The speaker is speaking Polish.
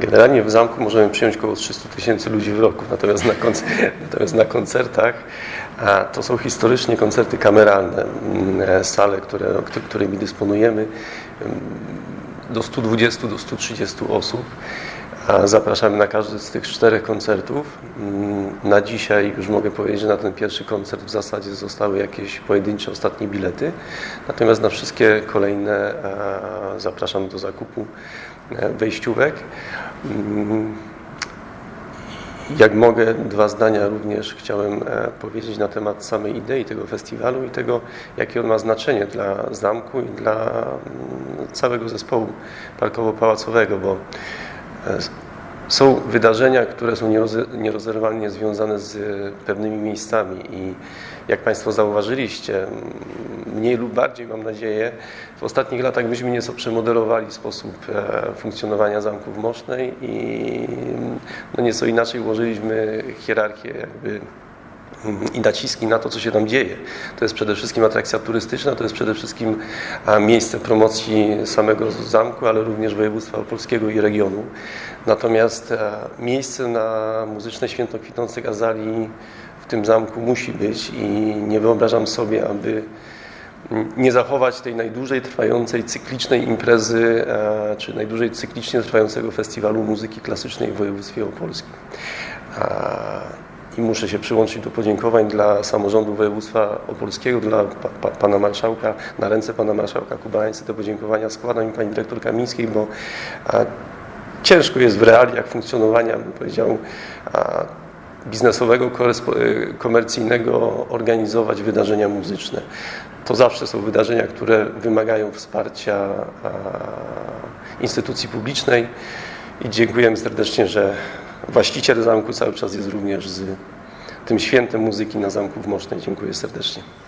Generalnie w zamku możemy przyjąć około 300 tysięcy ludzi w roku, natomiast na, natomiast na koncertach to są historycznie koncerty kameralne, mm, sale, które, któ- którymi dysponujemy, mm, do 120 do 130 osób. Zapraszamy na każdy z tych czterech koncertów. Mm, Na dzisiaj już mogę powiedzieć, że na ten pierwszy koncert w zasadzie zostały jakieś pojedyncze ostatnie bilety. Natomiast na wszystkie kolejne e, zapraszam do zakupu e, wejściówek. Mm, Jak mogę, dwa zdania również chciałem e, powiedzieć na temat samej idei tego festiwalu i tego, jakie on ma znaczenie dla zamku i dla mm, całego zespołu parkowo-pałacowego, bo są wydarzenia, które są nieroze- nierozerwalnie związane z e, pewnymi miejscami i jak Państwo zauważyliście, mniej lub bardziej mam nadzieję, w ostatnich latach myśmy nieco przemodelowali sposób e, funkcjonowania zamków Mosznej i no nieco inaczej ułożyliśmy hierarchię jakby i naciski na to, co się tam dzieje. To jest przede wszystkim atrakcja turystyczna, to jest przede wszystkim miejsce promocji samego zamku, ale również województwa opolskiego i regionu. Natomiast miejsce na muzyczne święto kwitnących azalii w tym zamku musi być i nie wyobrażam sobie, aby nie zachować tej najdłużej trwającej cyklicznej imprezy, czy najdłużej cyklicznie trwającego festiwalu muzyki klasycznej w województwie opolskim. I muszę się przyłączyć do podziękowań dla samorządu województwa opolskiego, dla pa, pa, pana marszałka, na ręce pana marszałka Kubańcy te podziękowania składam i pani dyrektor Kamińskiej, bo a, ciężko jest w realiach funkcjonowania, bym powiedział, a, biznesowego, y, komercyjnego organizować wydarzenia muzyczne. To zawsze są wydarzenia, które wymagają wsparcia a, instytucji publicznej i dziękujemy serdecznie, że właściciel zamku cały czas jest również z tym świętem muzyki na zamku w Mosznej. Dziękuję serdecznie.